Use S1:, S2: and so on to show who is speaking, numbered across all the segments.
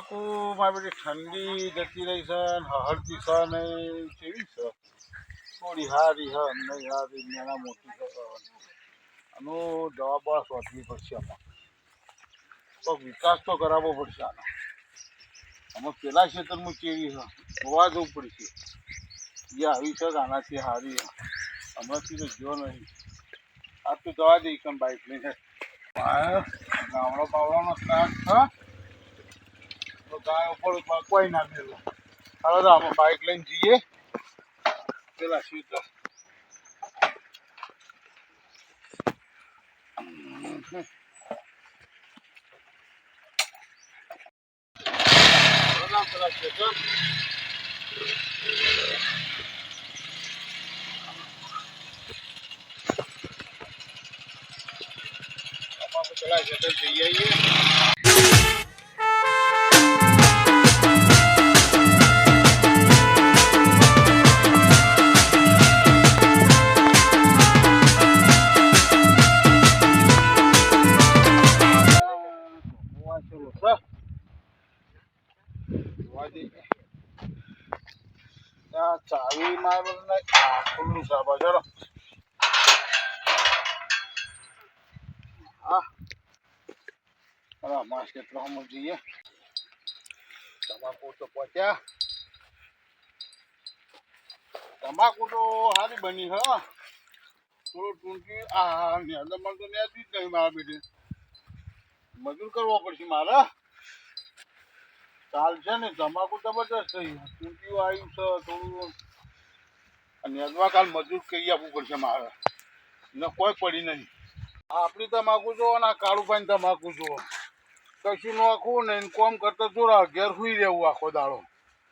S1: તમાકુ મારી બધી ઠંડી જતી રહી છે હળતી છે ને કેવી છે? થોડી હારી હ નહીં હારી નાના મોટી છે, આનો જવાબ બસ વાંચવી પડશે આમાં. તો વિકાસ તો કરાવવો પડશે આનો. આમાં પેલા ક્ષેત્રમાં કેવી છે? જોવા જવું પડશે. જે આવી છે આનાથી હારી હમણાંથી તો જો નહીં. આ તો દવા દે કેમ બાઇક લઈને. ગામડો બાવડાનો સ્ટાર્ટ છે તો ગાય ઉપર બ- કોઈ ના મેલો. હવે તો આપણે બાઇક લઈને જઈએ. પેલા સીધા પેલા સીધા. આપણે પેલા સીધા ચાવી મારે બધું નહીં. આ ખુલ્લું છે આ બાજુ. ચાલો. હા માસ અમારે ક્ષેત્રમાં જઈએ તમાકુ તો પહોંચ્યા તમાકુ તો સારી બની, હ થોડું ટૂંકી, આ નેદરમાં તો નેદી જ નહીં મારા બેટી મજૂર કરવો પડશે મારે. ચાલશે ને તમાકુ જબરદસ્ત થઈ ટૂંકીઓ આવ્યું છે, થોડું. અને અથવા કાલ મજૂર કરી આપવું પડશે મારે. ને કોઈ પડી નહીં. આપણી તમાકુ જુઓ ને કાળુભાઈ તમાકુ જુઓ. કશું નોખવું ને, એને કોમ કરતા જોરા ઘેર સુઈ રહેવું આખો દાડો.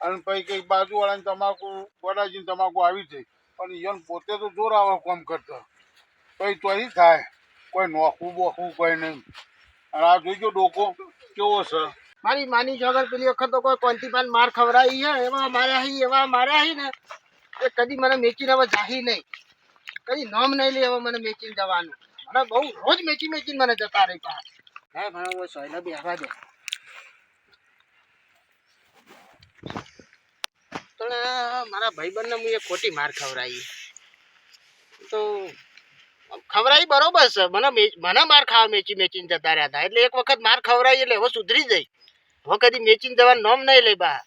S1: અને પછી કંઈક બાજુવાળાની તમાકુ વડાજીની તમાકુ આવી જાય. પણ યન પોતે તો જોર કોમ કરતા. પછી તો અહીં થાય. કોઈ નોખવું બોખવું કોઈ નહીં. અને આ જોઈજો ડોકો કેવો છે?
S2: મારી માની છોકર પેલી વખત તો કોઈ કોંતીપાન માર ખવડાવી છે એવા માર્યા હી એવા માર્યા હી ને એ કદી મને મેચીને હવે જાહી નહીં. કદી નામ નહીં લે હવે મને મેચીને જવાનું. મને બહુ રોજ મેચી મેચીને મને જતા રહી પાસે હે મને સોયલો બી બેહવા દે. તો મારા ભાઈબંધને હું એક ખોટી માર ખવડાવી. તો ખવડાવી બરોબર છે. મને મને માર ખાવા મેચી મેચીને જતા રહ્યા હતા. એટલે એક વખત માર ખવડાવી એટલે હવે સુધરી જાય. હવે કદી મેચીને જવાનું નોમ નહીં લે બા.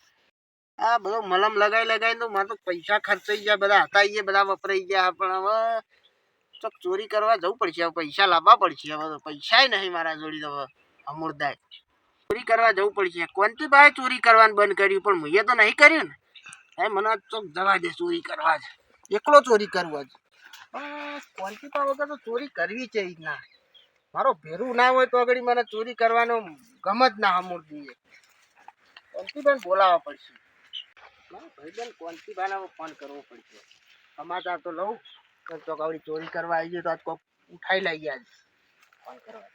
S2: આ બધો મલમ લગાઈ લગાઈ તો મારે તો પૈસા ખર્ચાઈ ગયા, બધા હતા એ બધા વપરાઈ ગયા. પણ હવે ચોક ચોરી કરવા જવું પડશે. હવે પૈસા લાવવા પડશે. હવે તો પૈસાય નહીં મારા જોડી તો હવે અમૂર્દાય ચોરી કરવા જવું પડશે. કોનથી ભાઈ ચોરી કરવાનું બંધ કર્યું? પણ મેં તો નહીં કર્યું ને. એ મને ચોક જવા દે ચોરી કરવા જ. એકલો ચોરી કરવા જ કોન્ટીપા વગર તો ચોરી કરવી છે ના. મારો ભેરું ના હોય તો આગળ મને ચોરી કરવાનો ગમ જ ના હમુર દઈએ કોન્ટીબાન બોલાવવા પડશે. મારો ભાઈબંધ કોન્ટીબાને ફોન કરવો પડશે. સમાચાર તો લઉં તો આવડી ચોરી કરવા આવી તો આજ કોક ઉઠાઈ લઈ ગયા ફોન કરવા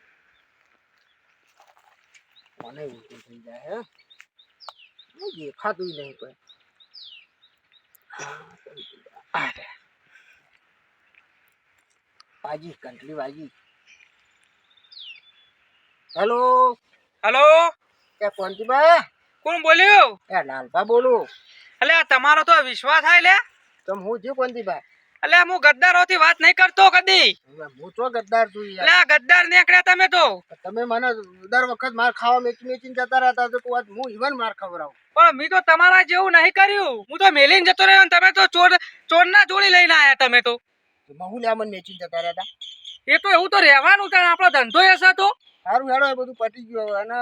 S2: મને ઉલટું થઈ જાય, હું? દેખાતું નહીં કોઈ. બાજી કંટલી બાજી હેલો?
S3: હેલો?
S2: કે કોંતીબા
S3: કોણ બોલ્યું?
S2: એ લાલભા બોલું.
S3: અલે તમારો તો વિશ્વાસ થાય લે.
S2: તમ હું છું કોંતીબા
S3: અલે હું ગદ્દારો થી વાત નહીં કરતો કદી.
S2: હું તો ગદ્દાર છું યાર?
S3: ગદ્દાર નીકળ્યા તમે તો.
S2: તમે મને દર વખત માર ખાવા મેચી મેચીને જતા રહેતા તો તું આજ હું ઈવન માર ખવડાવું.
S3: પણ મેં તો તમારા જેવું નહીં કર્યું. હું તો મેલીને જતો રહ્યો ને તમે તો ચોર ચોર ના જોડી લઈને આયા તમે તો.
S2: બહુ લ્યા મને જતા રહેતા
S3: એ તો એવું તો રહેવાનું આપણો ધંધો હશે તો.
S2: સારું હેડો એ બધું પતી ગયું હવે અને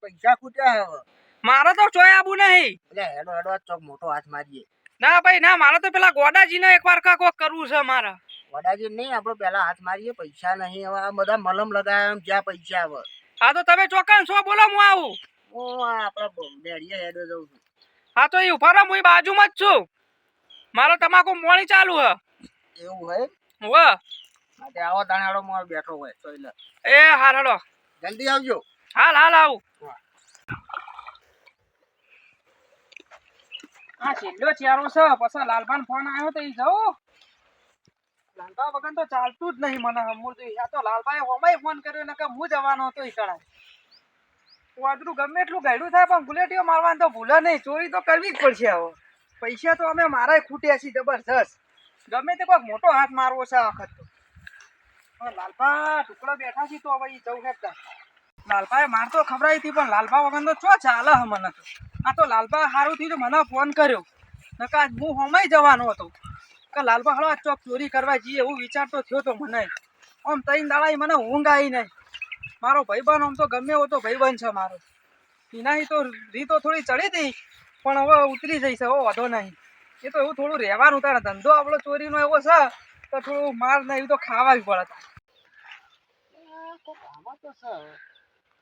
S2: પૈસા ખૂટ્યા હવે.
S3: મારે તો ચોય નહીં.
S2: એટલે હેડો હેડો ચોક મોટો હાથ મારીએ.
S3: ના ભાઈ ના મારે તો પેલા ગોડાજીને એકવાર કાંક કોક કરવું છે મારે.
S2: ગોડાજી નહીં આપણે પેલા હાથ મારીએ પૈસા નહીં હવે. આ બધા મલમ લગાવ્યા એમ જ્યાં પૈસા હવે.
S3: હા તો તમે ચોકન છો બોલો હું આવું.
S2: હું આપણા ડેડીએ હેડો જઉં છું.
S3: હા તો એ ઊભા રહો હું બાજુમાં જ છું. મારો તમાકુ મોણી ચાલુ હે
S2: એવું હોય?
S3: વ
S2: માટે આવો તાણાડો માં બેઠો હોય તો એટલે
S3: એ હાલ હાલો.
S2: જલ્દી આવજો.
S3: હાલ હાલ આવું. હા. છેલ્લો ચારો છે. પછી લાલભાન ફોન આવ્યો તો એ જાઉં લાલભા વગર તો ચાલતું જ નહીં મને હમું તો આ તો લાલભાઈ હોમાય ફોન કર્યો ને કે હું જવાનો હતો ઈ કણાય વાદરું ગમે એટલું ગાયડું થાય પણ બુલેટીઓ મારવાનું તો ભૂલે નહીં. ચોરી તો કરવી જ પડશે હવે. પૈસા તો અમે મારાય ખૂટ્યા છીએ જબરજસ્ત. ગમે તે કોઈક મોટો હાથ મારવો છે આ વખત તો. લાલભા ટુકડો બેઠા છે તો હવે જવું હેઠતા લાલભાએ માર તો ખબરાઈ હતી, પણ લાલભા વગર તો ચો ચાલે હે મને તો. આ તો લાલભા સારું થયું મને ફોન કર્યો. નકા હું હોમાઈ જવાનો હતો. કે લાલભા હળવા ચોક ચોરી કરવા જઈએ એવું વિચાર તો થયો તો મને. આમ તઈ દાડા મને ઊંઘ આવી નહીં. મારો ભાઈબંધ આમ તો ગમે એવો તો ભાઈબંધ છે મારો. એનાથી તો રીતો થોડી ચડી હતી, પણ હવે ઉતરી જઈશ, હવે વાંધો નહીં. એ તો એવું થોડું રહેવાનું તારે. ધંધો આપણો ચોરીનો એવો છે તો થોડું માર ને એવું તો ખાવા જ પડે
S2: આમાં તો છે.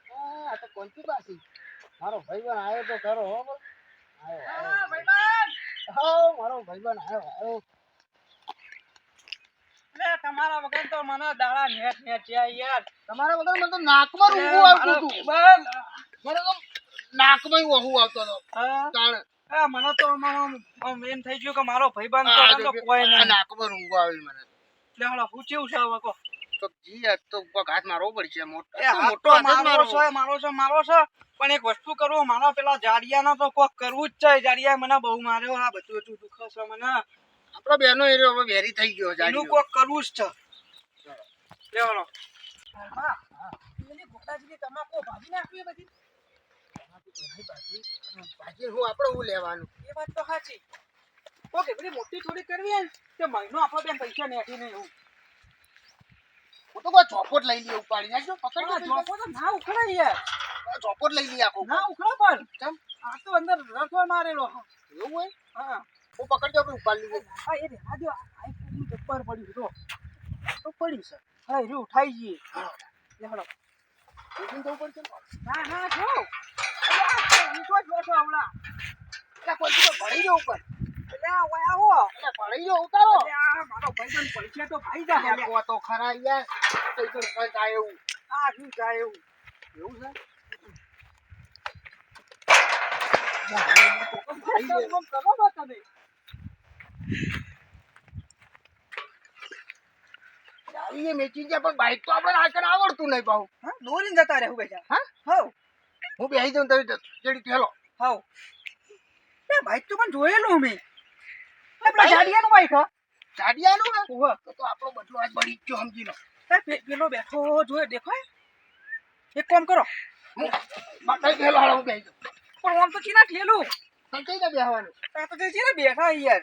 S2: આ આ તો કોણથી પાછી મારો ભાઈબંધ આવ્યો તો ખરો હો આવ્યો આવ્યો મારો ભાઈબંધ આવ્યો આવ્યો
S3: તમારા વગર તો મને દાડા નેટ નેટ જાય યાર.
S2: તમારા વગર મને તો નાકમાં રૂંગું આવતું હતું. મને તો નાકમાં વહુ આવતો હતો. તાણે
S3: મને તો એમ થઈ ગયું કે મારો ભાઈબંધ તો કોઈ નહીં.
S2: નાકમાં ઊંઘો આવી મને.
S3: એટલે હાલો પૂછ્યું છે હવે કો
S2: તો જી આ તો હાથ મારવો પડશે. મોટો મોટો
S3: મારો છે મારો છે મારો છે. પણ એક વસ્તુ કરવું મારો પેલા જાડિયાનો તો કોક કરવું જ છે. જાડિયા મને બહુ માર્યો. આ બધું એટલું દુઃખ છે મને.
S2: આપણો બેનો એરિયો હવે વેરી થઈ ગયો
S3: એનું કોક કરવું જ છે. લેવાનો હા હા. તમાકુ ભાજી નાખવી બધી?
S2: બાકી હું આપણે હું લેવાનું.
S3: એ વાત તો સાચી ઓકે પેલી મોટી ચોરી કરવી હોય ને મહિનો આપણો બેન પૈસા નેઠી નહીં એવું.
S2: હું તો કોઈ ચોપોટ લઈ લઈએ ઉપાડી નાખજો. પકડજો
S3: આ
S2: પેલો.
S3: જોપો તો ના ઉખડાય યાર.
S2: ચોપોટ લઈ લઈએ આખો
S3: ના ઉખડો પણ.
S2: કેમ
S3: આ તો અંદર રથવા મારેલો.
S2: એવું હોય?
S3: હા.
S2: હું પકડજો આપણે ઉપાડી લઈએ
S3: એ આ કોનું પડ્યું તો તો પડ્યું છે. હા રે ઉઠાઈ જઈએ. હા. હળો.
S2: ઉઠીને જવું પડશે ના
S3: ના જો. ઊંચો જ બેઠો હમણાં.
S2: એટલે કોઈ તો ભળી ગયો ઉપર.
S3: એટલે ઓય આવો
S2: એટલે ભળી ગયો ઉતારો.
S3: એટલે આ મારો ભાઈબંધ પૈસા તો ભાઈ જા
S2: યાર, તો ખરા યાર. તો તો કંઈક આ એવું.
S3: આ શું જાય એવું?
S2: એવું છે?
S3: કરો તમે?
S2: મેચી ગયા પણ બાઈક તો આપણે આગળ આવડતું નહીં પાહુ.
S3: હા દોરીને જતા રહેવું બેટા.
S2: હા?
S3: હવ.
S2: હું બેસી જાઉં તમે જેડી ઠેલો
S3: હવ એ બાઈક તો પણ જોયેલું મેં આપણા જાડિયાનું બાઈક હા?
S2: ગાડિયાનું ને?
S3: ઓહો.
S2: તો આપણો બદલો આજ બળી ગયો સમજી લો.
S3: પેલો બેઠો જોયે દેખાય એક કામ કરો.
S2: હું બાટાઈ ઠેલો હાલો હું બેસી જાઉં.
S3: પણ આમ તો ચીના ઠેલું
S2: તમે કઈ ના બેહવાનું?
S3: આ તો કઈ છે ને બેઠા યાર.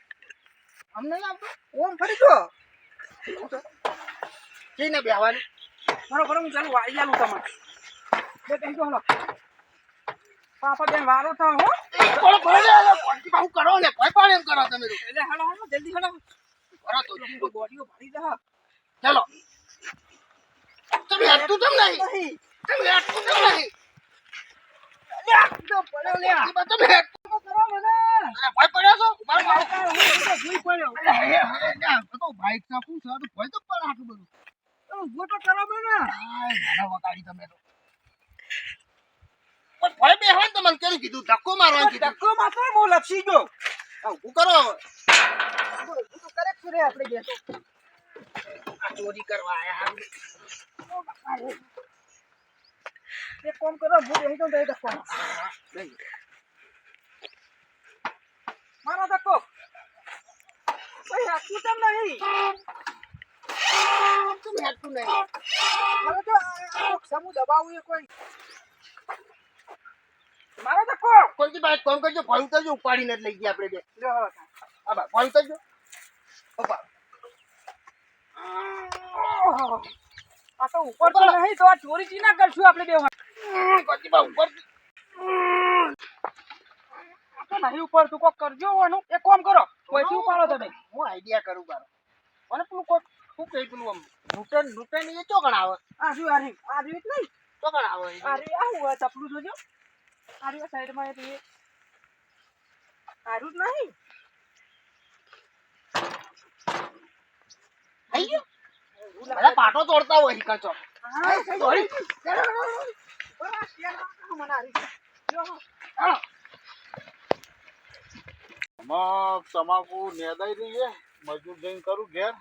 S2: અમને આવતું?
S3: ઓમ ફરી જો.
S2: કઈ ને બેહવાનું.
S3: બરોબર હું ચાલુ વાળી આલું તમારે. બે કઈ જો હલો. પાપા બેન વારો તો હો.
S2: કોણ કોણ કોણથી બાહુ કરો ને? કોઈ પણ એમ કરો તમે
S3: એટલે હાલો હાલો જલ્દી હાલો.
S2: કરો તો.
S3: તો બોડીઓ ભરી જા
S2: ચાલો. તમે હટતું તમ નહીં? તમે હટતું તમ નહીં? તમે હેઠતું
S3: તો કરો મને.
S2: ભય પડ્યો છો?
S3: ભૂઈ પડ્યો.
S2: બાઈક સાપું છે? તો તો પણ આટલું બધું.
S3: ગોટો કરો મને.
S2: વગાડી તમે તો. ભય બે હોય ને તો મને કેમ કીધું? ધક્કો મારવાનું કીધું.
S3: ધક્કો મારતો હું લપસી ગયો?
S2: હું કરો
S3: તો કરે. આપણે બે તો
S2: ચોરી કરવા આયા
S3: એક કામ કરો હું બેસી જાઉં તો એ ધક્કો મારો. મારો ધક્કો. ભાઈ હાથું કેમ નહીં?
S2: તમે હેઠતું નહીં.
S3: મારો તો સમૂહ દબાવું એ કોઈ મારો ધક્કો
S2: કોઈથી ભાઈ કોમ કરજો ભય કરજો ઉપાડીને જ લઈ ગયા આપણે બે.
S3: લ્યો હા
S2: આ બા ભય કરજો.
S3: ઓપા આ તો ઉપર તો નહીં તો આ ચોરી ચી ના કરશું આપણે બે
S2: કોઈથી ભાઈ ઉપર.
S3: તો નહીં ઉપર તું કોક કરજો એનું એક કામ કરો કોઈ થી ઉપાડો તમે?
S2: હું આઈડિયા કરું બારો મને પેલું કોક? શું કહી પેલું આમ? નૂટન નૂટન એ ચોકણ આવે.
S3: આ શું આ આ રહ્યું નહીં?
S2: ચોકણ આવે.
S3: આ રહ્યું આવું ચપલું જોજો. રહ્યું સાઈડમાં એ રહ્યું આ જ નહીં.
S2: બધા પાટો તોડતા હોય
S3: કચો.
S2: સોરી.
S1: તમાકુ નેદાઈ રહી મજૂર જઈને કરું ઘેર.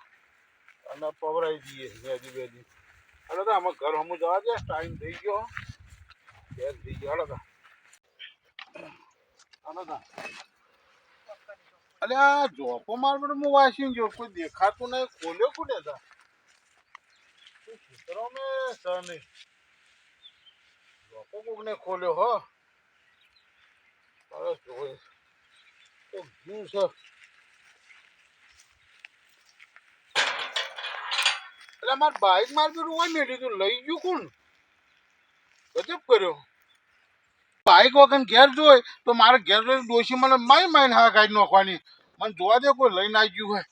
S1: અને પવરાઈ દઈએ નેદી બેદી એટલે તો આમાં ઘર હમું જવા દે. ટાઈમ થઈ ગયો. ઘેર થઈ ગયો હાલો તા. અલે આ જોપો માર પર હું વાંચી ગયો કોઈ દેખાતું નહીં, ખોલ્યો કોને તા? ખેતરો મે સને જોપો કોકને ખોલ્યો, હો. બસ જોઈ. તો ગયું છે. એટલે માર બાઈક માર પેલું હોય મેળ્યું લઈ ગયું કોણ? ગજબ કર્યો. બાઈક વગર ઘેર જોઈ તો મારે ઘેર જોઈ ડોશી મને માય માઈને હા કાઢી નાખવાની. મને જોવા દે કોઈ લઈને આવી ગયું હોય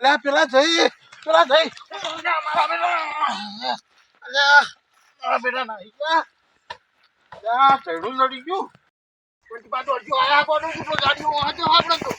S1: એટલે પેલા જઈ પેલા જઈ. મારા બેટા નાઈ ગયા. ચડું લડી ગયું આયા કોનું? ગાડીઓ વાંચો આપણે તો